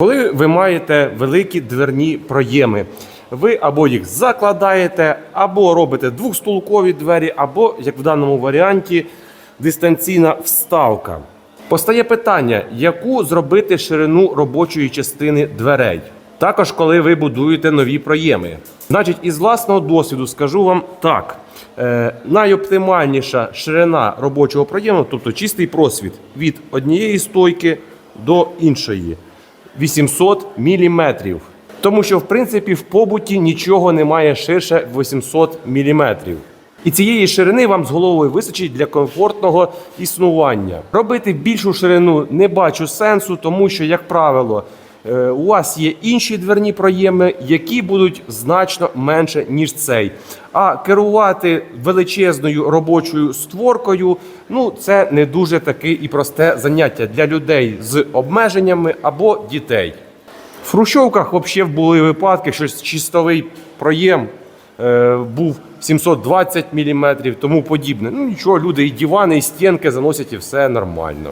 Коли ви маєте великі дверні проєми, ви або їх закладаєте, або робите двохстулкові двері, або, як в даному варіанті, дистанційна вставка. Постає питання, яку зробити ширину робочої частини дверей. Також, коли ви будуєте нові проєми. Значить, із власного досвіду скажу вам так: е, найоптимальніша ширина робочого проєму, тобто чистий просвіт від однієї стойки до іншої. 800 мм. Тому що, в принципі, в побуті нічого немає ширше 800 мм. І цієї ширини вам з головою вистачить для комфортного існування. Робити більшу ширину не бачу сенсу, тому що, як правило, у вас є інші дверні проєми, які будуть значно менше, ніж цей. А керувати величезною робочою створкою ну це не дуже таке і просте заняття для людей з обмеженнями або дітей. В Хрущовках взагалі були випадки, що чистовий проєм е, був 720 мм, тому подібне. Ну нічого, люди і дивани, і стінки заносять, і все нормально.